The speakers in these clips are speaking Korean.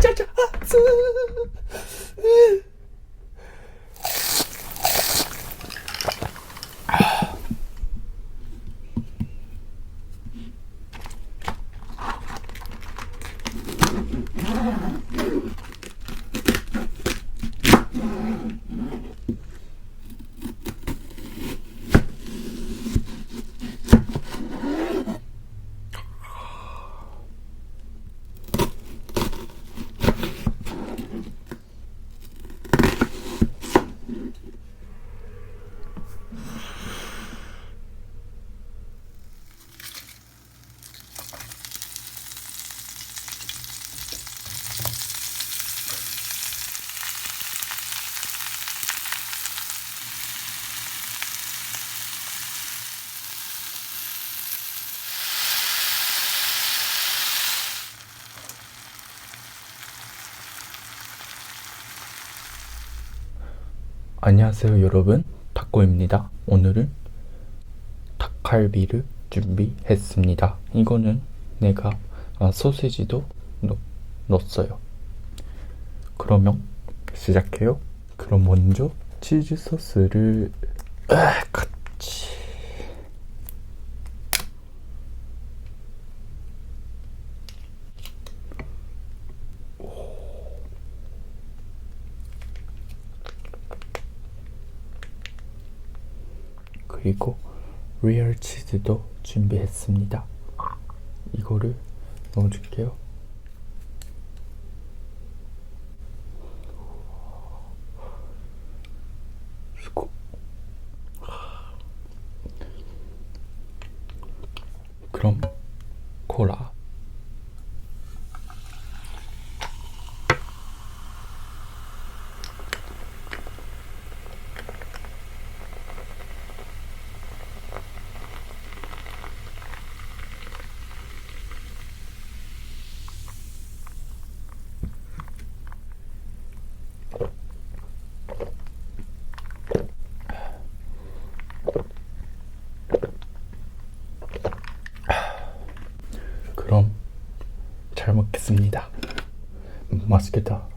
짜자 아츠 안녕하세요 여러분. 닭고입니다. 오늘은 닭갈비를 준비했습니다. 이거는 내가 아, 소시지도 넣, 넣었어요. 그러면 시작해요. 그럼 먼저 치즈 소스를 아, 같이 그리고 리얼 치즈도 준비했습니다. 이거를 넣어줄게요. 수고. 그럼 콜라. 그럼 잘 먹겠습니다. 맛있겠다.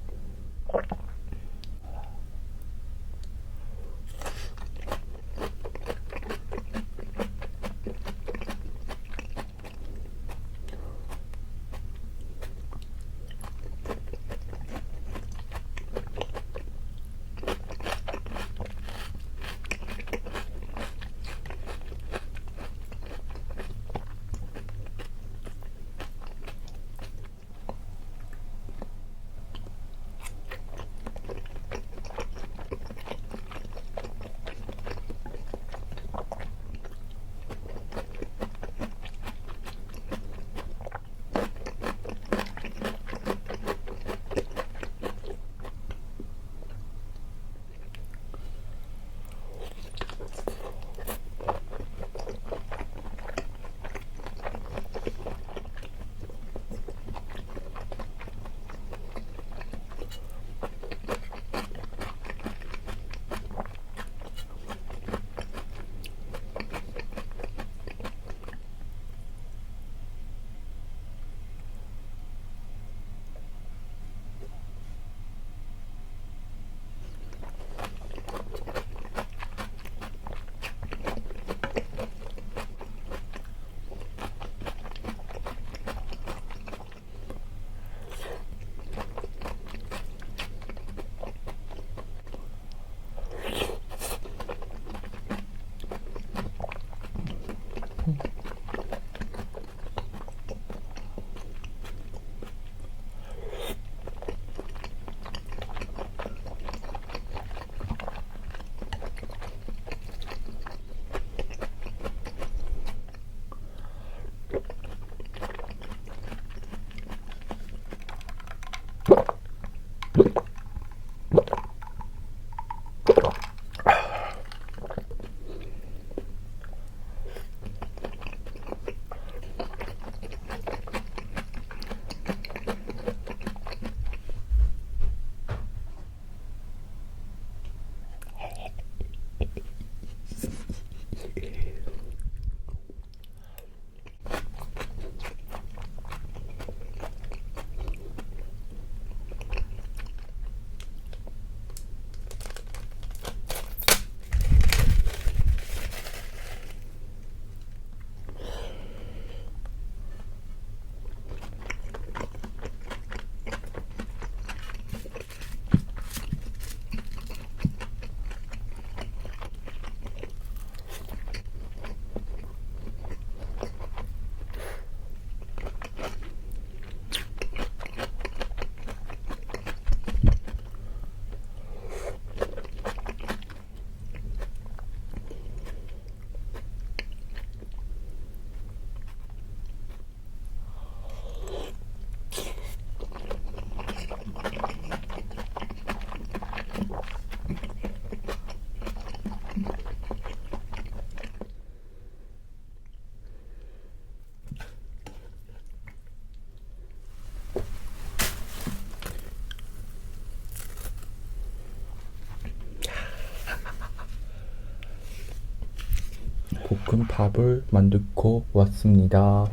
볶음밥을 만들고 왔습니다.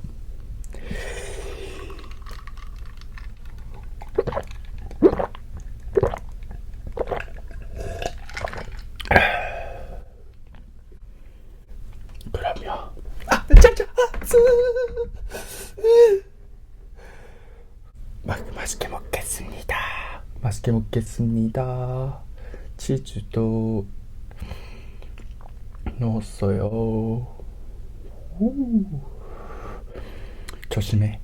아, 마, 맛있게 먹겠습니다. 맛있게 먹겠습니다. 치즈도 넣었어요. 오. 조심해,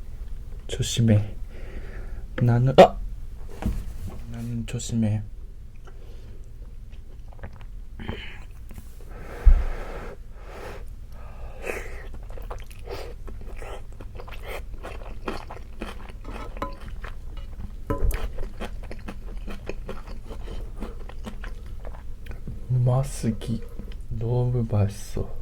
조심해. 나는 아, 나는 조심해. 마스기 너무 맛있어.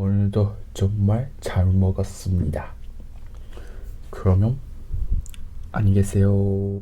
오늘도 정말 잘 먹었습니다. 그러면 안녕히 계세요.